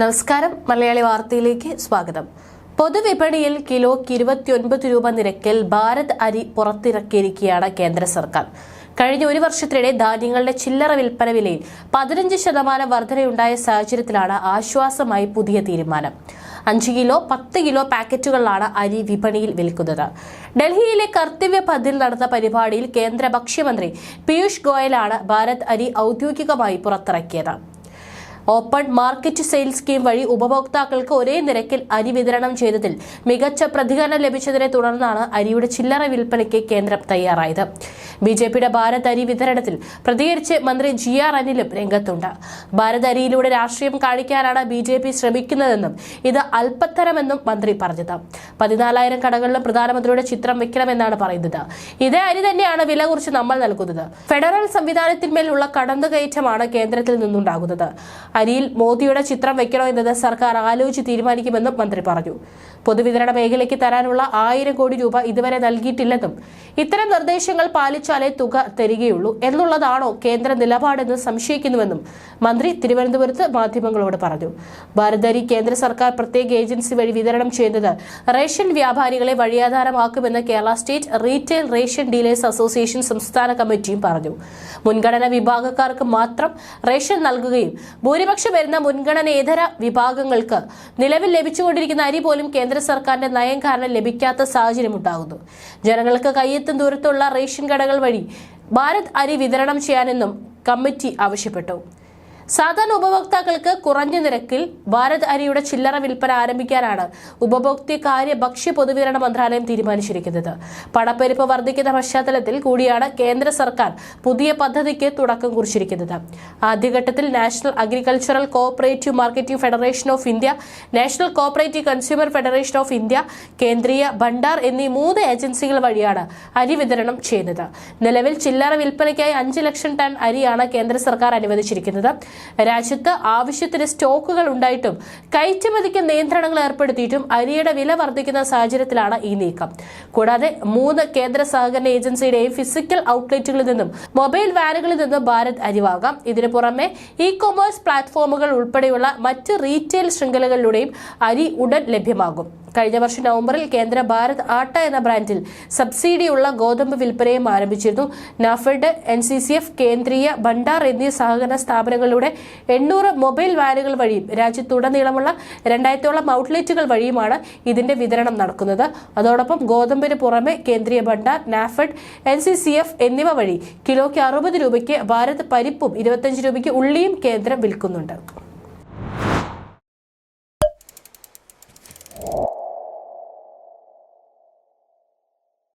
നമസ്കാരം. മലയാളി വാർത്തയിലേക്ക് സ്വാഗതം. പൊതുവിപണിയിൽ കിലോയ്ക്ക് ഇരുപത്തിയൊൻപത് രൂപ നിരക്കിൽ ഭാരത് അരി പുറത്തിറക്കിയിരിക്കുകയാണ് കേന്ദ്ര സർക്കാർ. കഴിഞ്ഞ ഒരു വർഷത്തിനിടെ ധാന്യങ്ങളുടെ ചില്ലറ വിൽപ്പന വിലയിൽ പതിനഞ്ച് ശതമാനം വർധനയുണ്ടായ സാഹചര്യത്തിലാണ് ആശ്വാസമായി പുതിയ തീരുമാനം. അഞ്ച് കിലോ പത്ത് കിലോ പാക്കറ്റുകളിലാണ് അരി വിപണിയിൽ വിൽക്കുന്നത്. ഡൽഹിയിലെ കർത്തവ്യ പതിൽ നടന്ന പരിപാടിയിൽ കേന്ദ്ര ഭക്ഷ്യമന്ത്രി പീയൂഷ് ഗോയലാണ് ഭാരത് അരി ഔദ്യോഗികമായി പുറത്തിറക്കിയത്. ഓപ്പൺ മാർക്കറ്റ് സെയിൽ സ്കീം വഴി ഉപഭോക്താക്കൾക്ക് ഒരേ നിരക്കിൽ അരി വിതരണം ചെയ്തതിൽ മികച്ച പ്രതികരണം ലഭിച്ചതിനെ തുടർന്നാണ് അരിയുടെ ചില്ലറ വിൽപ്പനയ്ക്ക് കേന്ദ്രം തയ്യാറായത്. ബി ജെ പിയുടെ ഭാരത് അരി വിതരണത്തിൽ പ്രതികരിച്ച് മന്ത്രി ജി ആർ അനിലും രംഗത്തുണ്ട്. ഭാരത് അരിയിലൂടെ രാഷ്ട്രീയം കാണിക്കാനാണ് ബി ജെ പി ശ്രമിക്കുന്നതെന്നും ഇത് അല്പത്തരമെന്നും മന്ത്രി പറഞ്ഞത്. പതിനാലായിരം കടകളിലും പ്രധാനമന്ത്രിയുടെ ചിത്രം വെക്കണമെന്നാണ് പറയുന്നത്. ഇതേ അരി തന്നെയാണ് വില കുറിച്ച് നമ്മൾ നൽകുന്നത്. ഫെഡറൽ സംവിധാനത്തിന്മേലുള്ള കടന്നുകയറ്റമാണ് കേന്ദ്രത്തിൽ നിന്നുണ്ടാകുന്നത്. അരിയിൽ മോദിയുടെ ചിത്രം വെക്കണോ എന്നത് സർക്കാർ ആലോചിച്ച് തീരുമാനിക്കുമെന്നും മന്ത്രി പറഞ്ഞു. പൊതുവിതരണ മേഖലയ്ക്ക് തരാനുള്ള ആയിരം കോടി രൂപ ഇതുവരെ നൽകിയിട്ടില്ലെന്നും ഇത്തരം നിർദ്ദേശങ്ങൾ പാലിച്ചാലേ തുക തരികയുള്ളൂ എന്നുള്ളതാണോ കേന്ദ്ര നിലപാടെന്ന് സംശയിക്കുന്നുവെന്നും മന്ത്രി തിരുവനന്തപുരത്ത് മാധ്യമങ്ങളോട് പറഞ്ഞു. ഭാരതരി കേന്ദ്ര സർക്കാർ പ്രത്യേക ഏജൻസി വഴി വിതരണം ചെയ്യുന്നത് റേഷൻ വ്യാപാരികളെ വഴിയാധാരമാക്കുമെന്ന് Kerala state retail ration dealers association സംസ്ഥാന കമ്മിറ്റിയും പറഞ്ഞു. മുൻഗണന വിഭാഗക്കാർക്ക് മാത്രം റേഷൻ നൽകുകയും ഭൂരിപക്ഷം വരുന്ന മുൻഗണനേതര വിഭാഗങ്ങൾക്ക് നിലവിൽ ലഭിച്ചുകൊണ്ടിരിക്കുന്ന അരി പോലും കേന്ദ്ര സർക്കാരിന്റെ നയം കാരണം ലഭിക്കാത്ത സാഹചര്യം ഉണ്ടാകുന്നു. ജനങ്ങൾക്ക് കയ്യെത്തും ദൂരത്തുള്ള റേഷൻ കടകൾ വഴി ഭാരത് അരി വിതരണം ചെയ്യാനെന്നും കമ്മിറ്റി ആവശ്യപ്പെട്ടു. സാധാരണ ഉപഭോക്താക്കൾക്ക് കുറഞ്ഞ നിരക്കിൽ ഭാരത് അരിയുടെ ചില്ലറ വിൽപ്പന ആരംഭിക്കാനാണ് ഉപഭോക്തൃ കാര്യ ഭക്ഷ്യ പൊതുവിതരണ മന്ത്രാലയം തീരുമാനിച്ചിരിക്കുന്നത്. പണപ്പെരുപ്പ് വർദ്ധിക്കുന്ന പശ്ചാത്തലത്തിൽ കൂടിയാണ് കേന്ദ്ര സർക്കാർ പുതിയ പദ്ധതിക്ക് തുടക്കം കുറിച്ചിരിക്കുന്നത്. ആദ്യഘട്ടത്തിൽ national agricultural cooperative marketing federation of India national cooperative consumer federation of India Kendriya Bhandar എന്നീ മൂന്ന് ഏജൻസികൾ വഴിയാണ് അരി വിതരണം ചെയ്യുന്നത്. നിലവിൽ ചില്ലറ വിൽപ്പനയ്ക്കായി അഞ്ച് ലക്ഷം ടൺ അരിയാണ് കേന്ദ്ര സർക്കാർ അനുവദിച്ചിരിക്കുന്നത്. രാജ്യത്ത് ആവശ്യത്തിന് സ്റ്റോക്കുകൾ ഉണ്ടായിട്ടും കയറ്റുമതിക്ക് നിയന്ത്രണങ്ങൾ ഏർപ്പെടുത്തിയിട്ടും അരിയുടെ വില വർദ്ധിക്കുന്ന സാഹചര്യത്തിലാണ് ഈ നീക്കം. കൂടാതെ മൂന്ന് കേന്ദ്ര സഹകരണ ഏജൻസിയുടെയും ഫിസിക്കൽ ഔട്ട്ലെറ്റുകളിൽ നിന്നും മൊബൈൽ വാനുകളിൽ നിന്നും ഭാരത് അരി വാങ്ങാം ഇതിനു പുറമെ ഇ കൊമേഴ്സ് പ്ലാറ്റ്ഫോമുകൾ ഉൾപ്പെടെയുള്ള മറ്റ് റീറ്റെയിൽ ശൃംഖലകളിലൂടെയും അരി ഉടൻ ലഭ്യമാകും. കഴിഞ്ഞ വർഷം നവംബറിൽ കേന്ദ്ര ഭാരത് ആട്ട എന്ന ബ്രാൻഡിൽ സബ്സിഡിയുള്ള ഗോതമ്പ് വിൽപ്പനയും ആരംഭിച്ചിരുന്നു. NAFED N C C F Kendriya Bhandar എന്നീ സഹകരണ സ്ഥാപനങ്ങളിലൂടെ എണ്ണൂറ് മൊബൈൽ വാനുകൾ വഴിയും രാജ്യത്തുടനീളമുള്ള രണ്ടായിരത്തോളം ഔട്ട്ലെറ്റുകൾ വഴിയുമാണ് ഇതിന്റെ വിതരണം നടക്കുന്നത്. അതോടൊപ്പം ഗോതമ്പിന് പുറമെ Kendriya Bhandar NAFED N C C F എന്നിവ വഴി കിലോയ്ക്ക് അറുപത് രൂപയ്ക്ക് ഭാരത് പരിപ്പും ഇരുപത്തഞ്ച് രൂപയ്ക്ക് ഉള്ളിയും കേന്ദ്രം വിൽക്കുന്നുണ്ട്.